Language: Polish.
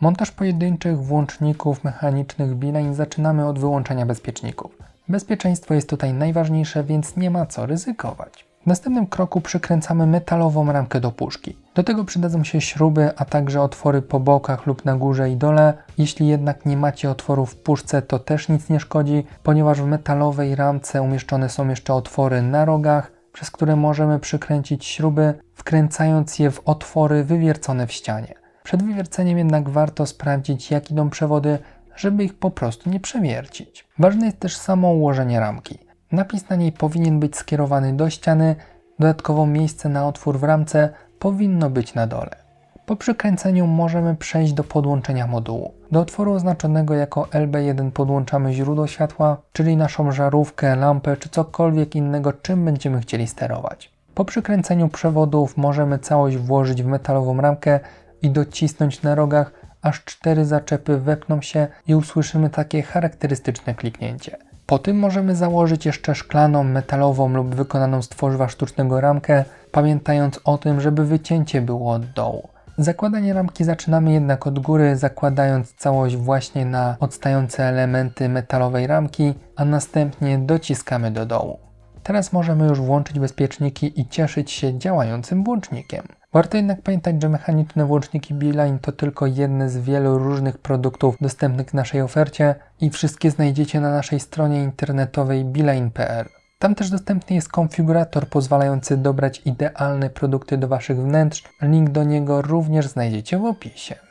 Montaż pojedynczych włączników mechanicznych Beeline zaczynamy od wyłączenia bezpieczników. Bezpieczeństwo jest tutaj najważniejsze, więc nie ma co ryzykować. W następnym kroku przykręcamy metalową ramkę do puszki. Do tego przydadzą się śruby, a także otwory po bokach lub na górze i dole. Jeśli jednak nie macie otworów w puszce, to też nic nie szkodzi, ponieważ w metalowej ramce umieszczone są jeszcze otwory na rogach, przez które możemy przykręcić śruby, wkręcając je w otwory wywiercone w ścianie. Przed wywierceniem jednak warto sprawdzić, jak idą przewody, żeby ich po prostu nie przewiercić. Ważne jest też samo ułożenie ramki. Napis na niej powinien być skierowany do ściany, dodatkowo miejsce na otwór w ramce powinno być na dole. Po przykręceniu możemy przejść do podłączenia modułu. Do otworu oznaczonego jako LB1 podłączamy źródło światła, czyli naszą żarówkę, lampę czy cokolwiek innego, czym będziemy chcieli sterować. Po przykręceniu przewodów możemy całość włożyć w metalową ramkę i docisnąć na rogach, aż cztery zaczepy wepną się i usłyszymy takie charakterystyczne kliknięcie. Po tym możemy założyć jeszcze szklaną, metalową lub wykonaną z tworzywa sztucznego ramkę, pamiętając o tym, żeby wycięcie było od dołu. Zakładanie ramki zaczynamy jednak od góry, zakładając całość właśnie na odstające elementy metalowej ramki, a następnie dociskamy do dołu. Teraz możemy już włączyć bezpieczniki i cieszyć się działającym włącznikiem. Warto jednak pamiętać, że mechaniczne włączniki Beeline to tylko jedne z wielu różnych produktów dostępnych w naszej ofercie i wszystkie znajdziecie na naszej stronie internetowej beeline.pl. Tam też dostępny jest konfigurator pozwalający dobrać idealne produkty do Waszych wnętrz. Link do niego również znajdziecie w opisie.